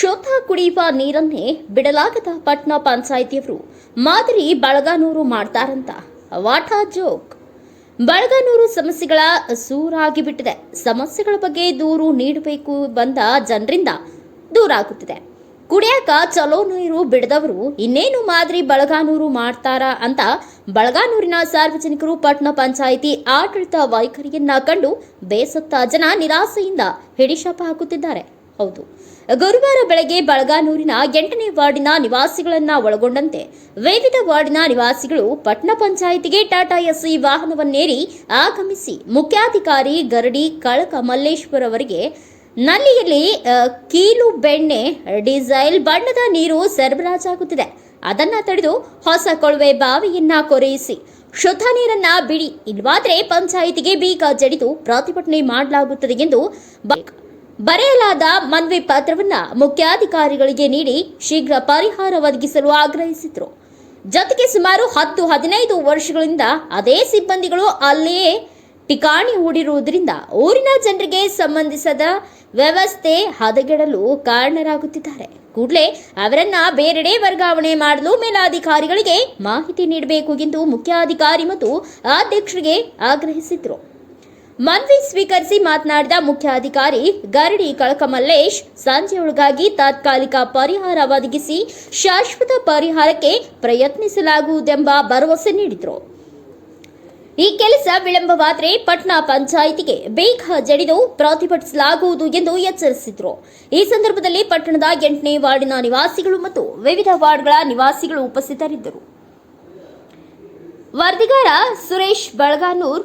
ಶುದ್ಧ ಕುಡಿಯುವ ನೀರನ್ನೇ ಬಿಡಲಾಗದ ಪಟ್ನಾ ಪಂಚಾಯಿತಿಯವರು ಮಾದರಿ ಬಳಗಾನೂರು ಮಾಡ್ತಾರಂತ ವಾಟ ಜೋಕ್. ಬಳಗಾನೂರು ಸಮಸ್ಯೆಗಳ ಸೂರಾಗಿ ಬಿಟ್ಟಿದೆ ಸಮಸ್ಯೆಗಳ ಬಗ್ಗೆ ದೂರು ನೀಡಬೇಕು ಬಂದ ಜನರಿಂದ ದೂರ ಆಗುತ್ತಿದೆ ಕುಡಿಯಾಕ ಚಲೋ ನೀರು ಬಿಡದವರು ಇನ್ನೇನು ಮಾದರಿ ಬಳಗಾನೂರು ಮಾಡ್ತಾರ ಅಂತ ಬಳಗಾನೂರಿನ ಸಾರ್ವಜನಿಕರು ಪಟ್ಟಣ ಪಂಚಾಯಿತಿ ಆಡಳಿತ ವೈಖರಿಯನ್ನ ಕಂಡು ಬೇಸತ್ತ ಜನ ನಿರಾಸೆಯಿಂದ ಹಿಡಿಶಾಪ ಹಾಕುತ್ತಿದ್ದಾರೆ. ಹೌದು. ಗುರುವಾರ ಬೆಳಗ್ಗೆ ಬಳಗಾನೂರಿನ ಎಂಟನೇ ವಾರ್ಡಿನ ನಿವಾಸಿಗಳನ್ನ ಒಳಗೊಂಡಂತೆ ವಿವಿಧ ವಾರ್ಡಿನ ನಿವಾಸಿಗಳು ಪಟ್ಟಣ ಪಂಚಾಯಿತಿಗೆ ಟಾಟಾ ಎಸ್ಸಿ ವಾಹನವನ್ನೇರಿ ಆಗಮಿಸಿ ಮುಖ್ಯಾಧಿಕಾರಿ ಗರಡಿ, ಕಳಕ ಮಲ್ಲೇಶ್ವರ್ ಅವರಿಗೆ ನಲ್ಲಿಯಲ್ಲಿ ಕೀಲು ಬೆಣ್ಣೆ, ಡೀಸೆಲ್ ಬಣ್ಣದ ನೀರು ಸರಬರಾಜಾಗುತ್ತಿದೆ. ಅದನ್ನ ತಡೆದು ಹೊಸ ಕೊಳವೆ ಬಾವಿಯನ್ನ ಕೊರೆಯಿಸಿ, ಶುದ್ಧ ನೀರನ್ನ ಬಿಡಿ. ಇಲ್ವಾದ್ರೆ ಪಂಚಾಯಿತಿಗೆ ಬೀಗ ಜಡಿದು ಪ್ರತಿಭಟನೆ ಮಾಡಲಾಗುತ್ತದೆ ಎಂದು ಬರೆಯಲಾದ ಮನವಿ ಪತ್ರವನ್ನ ಮುಖ್ಯಾಧಿಕಾರಿಗಳಿಗೆ ನೀಡಿ ಶೀಘ್ರ ಪರಿಹಾರ ಒದಗಿಸಲು ಆಗ್ರಹಿಸಿದ್ರು. ಜೊತೆಗೆ ಸುಮಾರು ಹತ್ತು ಹದಿನೈದು ವರ್ಷಗಳಿಂದ ಅದೇ ಸಿಬ್ಬಂದಿಗಳು ಅಲ್ಲಿಯೇ ಠಿಕಾಣಿ ಹೂಡಿರುವುದರಿಂದ ಊರಿನ ಜನರಿಗೆ ಸಂಬಂಧಿಸದ ವ್ಯವಸ್ಥೆ ಹದಗೆಡಲು ಕಾರಣರಾಗುತ್ತಿದ್ದಾರೆ. ಕೂಡಲೇ ಅವರನ್ನ ಬೇರೆಡೆ ವರ್ಗಾವಣೆ ಮಾಡಲು ಮೇಲಾಧಿಕಾರಿಗಳಿಗೆ ಮಾಹಿತಿ ನೀಡಬೇಕು ಎಂದು ಮುಖ್ಯಾಧಿಕಾರಿ ಮತ್ತು ಅಧ್ಯಕ್ಷರಿಗೆ ಆಗ್ರಹಿಸಿದ್ರು. ಮನವಿ ಸ್ವೀಕರಿಸಿ ಮಾತನಾಡಿದ ಮುಖ್ಯಾಧಿಕಾರಿ, ಗರಡಿ ಕಳಕಮಲ್ಲೇಶ್ ಸಂಜೆಯೊಳಗಾಗಿ ತಾತ್ಕಾಲಿಕ ಪರಿಹಾರ ಒದಗಿಸಿ ಶಾಶ್ವತ ಪರಿಹಾರಕ್ಕೆ ಪ್ರಯತ್ನಿಸಲಾಗುವುದೆಂಬ ಭರವಸೆ ನೀಡಿದರು. ಈ ಕೆಲಸ ವಿಳಂಬವಾದರೆ ಪಟ್ನಾ ಪಂಚಾಯಿತಿಗೆ ಬೇಗ ಜಡಿದು ಪ್ರತಿಭಟಿಸಲಾಗುವುದು ಎಂದು ಎಚ್ಚರಿಸಿದರು. ಈ ಸಂದರ್ಭದಲ್ಲಿ ಪಟ್ಟಣದ ಎಂಟನೇ ವಾರ್ಡಿನ ನಿವಾಸಿಗಳು ಮತ್ತು ವಿವಿಧ ವಾರ್ಡ್ಗಳ ನಿವಾಸಿಗಳು ಉಪಸ್ಥಿತರಿದ್ದರು. ವರದಿಗಾರ ಸುರೇಶ್ ಬಳಗಾನೂರ್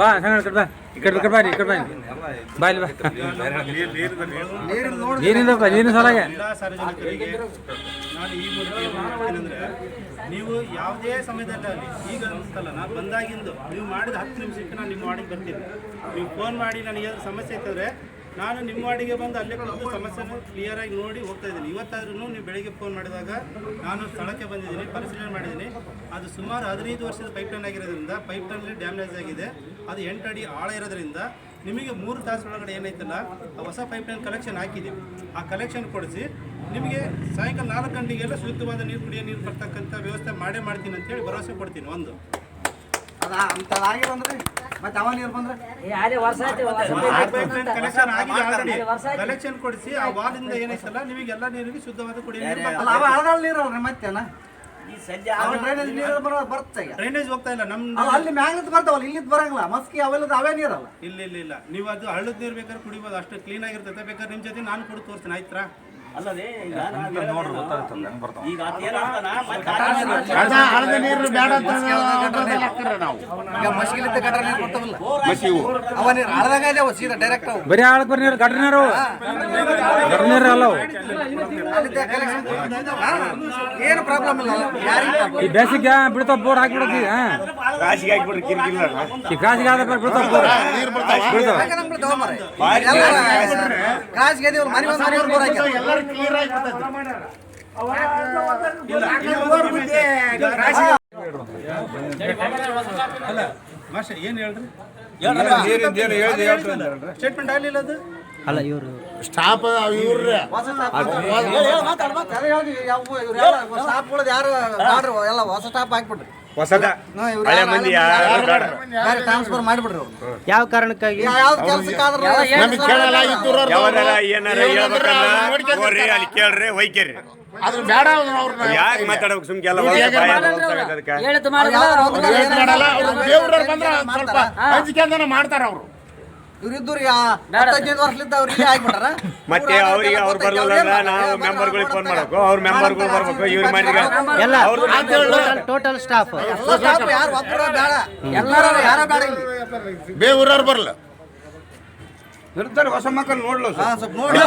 ಬಾ ಕಡೆ ಬಾ. ಈ ಕಡೆ ಕಡೆ ಬಾರಿ ಈ ಕಡೆ ಬಾರಿ ಬಾ ಇಲ್ಲಿ ಬಾ. ನೀರಿಂದಪ್ಪ ನೀರಿನ ಸಲಗೆ. ಎಲ್ಲ ಸಾರ್ವಜನಿಕರಿಗೆ ನಾನು ಈ ನೀವು ಯಾವುದೇ ಸಮಯದಲ್ಲಿ ಈಗ ಅನಿಸ್ತಲ್ಲ ನಾನು ಬಂದಾಗಿಂದು ನೀವು ಮಾಡಿದ ಹತ್ತು ನಿಮಿಷಕ್ಕೆ ನಾನು ನಿಮ್ಮ ವಾರ್ಡಿಗೆ ಬರ್ತೀನಿ. ನೀವು ಫೋನ್ ಮಾಡಿ ನನಗೆ ಏನಾದ್ರು ಸಮಸ್ಯೆ ಇತ್ತಂದರೆ ನಾನು ನಿಮ್ಮ ವಾರ್ಡಿಗೆ ಬಂದು ಅಲ್ಲೇ ಕುಳಿತು ಸಮಸ್ಯೆನ ಕ್ಲಿಯರಾಗಿ ನೋಡಿ ಹೋಗ್ತಾ ಇದ್ದೀನಿ. ಇವತ್ತಾದ್ರೂ ನೀವು ಬೆಳಗ್ಗೆ ಫೋನ್ ಮಾಡಿದಾಗ ನಾನು ಸ್ಥಳಕ್ಕೆ ಬಂದಿದ್ದೀನಿ, ಪರಿಶೀಲನೆ ಮಾಡಿದ್ದೀನಿ. ಅದು ಸುಮಾರು ಹದಿನೈದು ವರ್ಷದ ಪೈಪ್ ಪೈಪ್ಲೈನ್ ಆಗಿರೋದ್ರಿಂದ ಪೈಪ್ಲೈನಲ್ಲಿ ಡ್ಯಾಮೇಜ್ ಆಗಿದೆ. ಅದು ಎಂಟು ಅಡಿ ಆಳ ಇರೋದ್ರಿಂದ ನಿಮಗೆ ಮೂರು ತಾಸು ಒಳಗಡೆ ಏನೈತಲ್ಲ ಆ ಹೊಸ ಪೈಪ್ಲೈನ್ ಕಲೆಕ್ಷನ್ ಹಾಕಿದ್ದೀವಿ. ಆ ಕಲೆಕ್ಷನ್ ಕೊಡಿಸಿ ನಿಮಗೆ ಸಾಯಂಕಾಲ ನಾಲ್ಕು ಗಂಟೆಗೆಲ್ಲ ಶುದ್ಧವಾದ ನೀರು ಕುಡಿಯೋ ನೀರು ಬರ್ತಕ್ಕಂಥ ವ್ಯವಸ್ಥೆ ಮಾಡೇ ಮಾಡ್ತೀನಿ ಅಂತೇಳಿ ಭರವಸೆ ಕೊಡ್ತೀನಿ. ಒಂದು. ಮತ್ತೆ ಅವ ನೀರು ಬಂದ್ರೆ? ಪೈಪ್ಲೈನ್ ಕಲೆಕ್ಷನ್ ಆಗಿದೆ ಆಲ್ರೆಡಿ ಕಲೆಕ್ಷನ್ ಕೊಡಿಸಿ ಆ ವಾಲಿಂದ ಏನೈತಲ್ಲ ನಿಮಗೆಲ್ಲ ನೀರಿಗೆ ಶುದ್ಧವಾದ ಕುಡಿಯೋ ನೀರು ಅಲ್ಲ ಅವ ಹಳದಾಳ ನೀರು ಅಲ್ರಿ ಮತ್ತೇನ? ಡ್ರೈನೇಜ್ ನೀರು ಬರೋ ಬರ್ತಾ ಈಗ. ಡ್ರೈನೇಜ್ ಹೋಗ್ತಾ ಇಲ್ಲ ನಮ್ಮ ಅಲ್ಲಿ ಮ್ಯಾಗ್ಲಿಂದ ಬರ್ತಾವಲ್ಲ ಇಲ್ಲಿಂದ ಬರಂಗಿಲ್ಲ. ಮಸ್ಕಿ ಅವೆಲ್ಲದ ಅವೇ ನೀರಲ್ಲ. ಇಲ್ಲ ಇಲ್ಲ ಇಲ್ಲ. ನೀವು ಅದು ಹಳ್ಳದ ನೀರು ಬೇಕಾದ್ರೆ ಕುಡಿಬೋದು ಅಷ್ಟು ಕ್ಲೀನ್ ಆಗಿರ್ತದೆ ಬೇಕಾದ್ರೆ ನಿಮ್ಮ ಜೊತೆ ನಾನು ಕುಡಿದು ತೋರಿಸ್ತೀನಿ ಆಯ್ತಾ ನೀರು ನೀರು ನೀರು ಬರೀ ಆಳಕ್ ಬರೀ ನೀರು ಗಟ್ರ ನೀರು ಗಟ್ರ ನೀರು ಅಲ್ಲ ಏನು ಪ್ರಾಬ್ಲಮ್ ಇಲ್ಲ ಈ ಬೇಸಿಗೆ ಬಿಡ್ತಾವ ಬೋರ್ ಹಾಕ್ಬಿಡತ್ತಿ ಹಾ. ರಾಶಿಗೆ ಹಾಕ್ಬಿಡ್ರಿ ಕಿರಿಕಿಲ್ಲ ಈ ಕಾಸಿಗೆ ಆದ ಬಿಡ್ತಾವ ಬೋರ್. ಬಿಡ್ತಾವ. ಕ್ರಾಸ್ ಗೆದಿವ್ರು ಮನೆ ಒಂದು ಮನೆಯವ್ರು ಬೋರ್ ಎಲ್ಲರೂ ಕ್ಲಿಯರ್ ಆಗಿ ಅಲ್ಲ ಮಾಸ್ಟರ್ ಏನು ಹೇಳ್ರಿ? ಸ್ಟೇಟ್ಮೆಂಟ್ ಆಗಲಿಲ್ಲ ಅದು? ಅಲ್ಲ ಇವರು ಸ್ಟಾಪ್ ಇವ್ರೆ ಯಾರು ಎಲ್ಲ ಹೊಸ ಸ್ಟಾಪ್ ಹಾಕ್ಬಿಡ್ರಿ ಹೊಸದ? ಹಾ, ಹಳೆ ಮಂದಿ ಯಾರು ಯಾರು ಬೇಡ. ಟ್ರಾನ್ಸ್ಫರ್ ಮಾಡಿಬಿಡ್ರಿ ಯಾವ ಕಾರಣಕ್ಕಾಗಿ? ನಮಗೆ ಕೇಳಲ್ಲ ಯಾವ್ದಾರ ಏನಾರ ಹೋಗ್ರಿ ಅಲ್ಲಿ ಕೇಳ್ರಿ ಅದ್ರ ಬೇಡ ಅವ್ರನ್ನ ಯಾಕೆ ಮಾತಾಡ್ಬೇಕು ಸುಮ್ಕೆ ಎಲ್ಲ ಮಾಡಲ್ಲ ಅದಕ್ಕೆ? ದೇವ್ರವ್ರು ಬಂದ್ರೆ ಸ್ವಲ್ಪ ಮಾಡ್ತಾರ ಅವರು. ಹತ್ತೈದು ವರ್ಷಲಿದ್ದ ಆಗ್ಬಿಟ್ಟಾರ? ಮತ್ತೆ ಅವ್ರಿಗೆ ಅವ್ರು ಬರ್ಲಿಲ್ಲ ಅಂದ್ರೆ ನಾವು ಮೆಂಬರ್ಗಳಿಗೆ ಫೋನ್ ಮಾಡಬೇಕು. ಅವ್ರ ಮೆಂಬರ್ಗಳು ಬರ್ಬೇಕು. ಇವ್ರ ಮನೆಗೆ. ಎಲ್ಲ ಟೋಟಲ್ ಸ್ಟಾಫ್ ಸ್ಟಾಫ್ ಯಾರು ಒಬ್ಬರು ಬೇಡ. ಎಲ್ಲರೂ ಯಾರೋ ಬೇಡ ಬರಲ್ಲ ಇರ್ತಾರೆ ಹೊಸ ಮಕ್ಕಳು ನೋಡ್ಲು ಸ್ವಲ್ಪ ನೋಡಿ